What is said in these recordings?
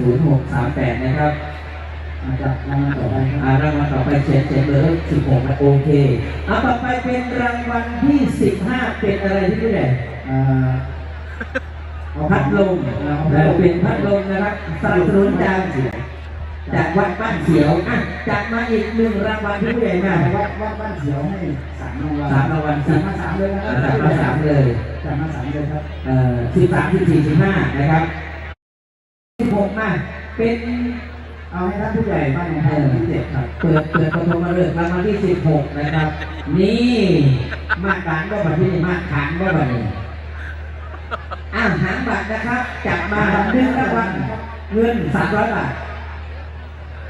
ศูนย์หกสามแปดนะครับอาจจะรางวัลต่อไปครับอ่ารางวัลต่อไปเฉียนเฉียนเลยสิบหกโอเคเอาต่อไปเป็นรางวัลที่สิบห้าเป็นอะไรที่ผู้ใหญ่อ่าเอาพัดลมเอาพัแล้ดวลมเป็นพัดลมนะครับสนับสนุนจากจากวัดบ้านเขียวอะจัดมาอีกหนึ่งรางวัลที่ผู้ใหญ่มาวัดวัดบ้านเขียวให้สามรางวัลสามรางวัลจัดมาสามเลยนะครัจัดมาสามเลยจัดมาสามเลยครับเอ่อสิบสามสิบสี่สิบห้านะครับ สิบหกมาเป็นเอาให้ท่านผู้ใหญ่บ้างนะครับที่เจ็ดครับเปิดเปิดประตูมาเลยรางวัลที่สิบหกนะครับ นี่มาตานก็แบบที่นี่มาตรฐานก็แบบนี้อ้าวหางบัตรนะครับจับมาหนึ่งรางวัลเงินสามร้อยบาท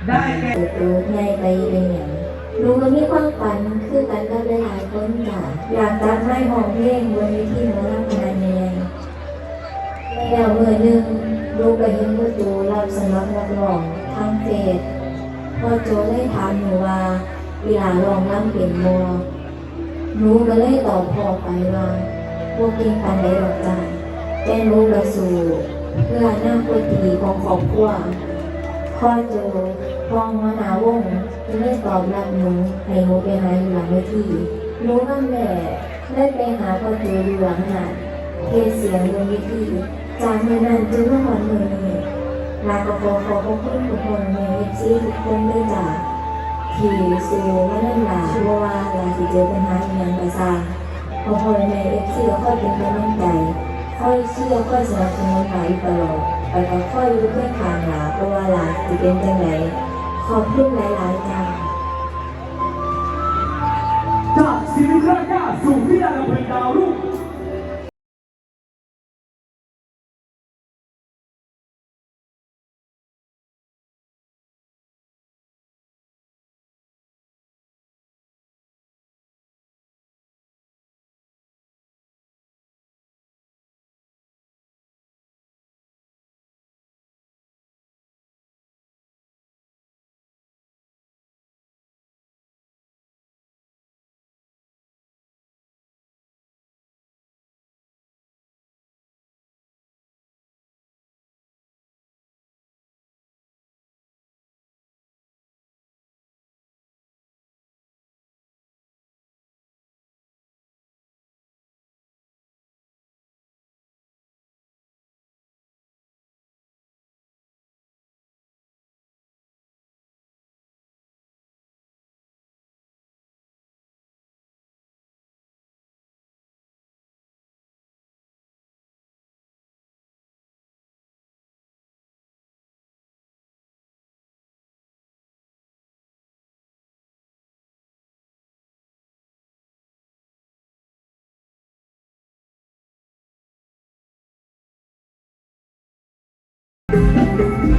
ได้แก่เติบโตในไปเป็นอย่างรู้ว่ามีความฝันคือกันกับหลายๆคนจ้ะอยากตัดไม้หอมเพลงบนเวทีหมอลำงานแดง แล้วเมื่อหนึ่งลูกไปเห็นผู้จูรับสมัครนักร้องทางเฟซพ่อโจได้ถามหนูว่าเวลาลองรำเป็นโมหนูก็เลยตอบพ่อไปว่าพวกก่งปันได้ดอกจ้าแต่หนูกระสู่เพื่อหน้าคตที่ดีของครอบครัวพ่อโจพองมหาวงจึงได้ตอบรับหนูให้หนูไปหาอยู่หลังเวทีหนูกับแม่ได้ไปหาพ่อโจอยู่หลังหาดเทเสียงบนเวที จากเมื่อนั้นจนเมื่อวันเมื่อนี้ลากระโปรงขอขอบคุณทุกคนในเอฟซีทุกคนด้วยจ้าที่สู่มาเล่นหลาชัวว่าหลาสิเจอปัญหาอหย่างกระซางขอบคุณในเอฟซีก็ค่อยเป็นกำลังใจค่อยเชื่อค่อยสนับสนุนหลายตลอดไปก็ค่อยรู้เพื่อนทางหลาเพราะว่าหลาจะเป็นจังไหนขอบคุณหลายๆจ้าจากศิริราชาสู่วิทยาลัยดาวรุ่ง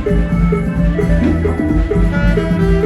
Thank you.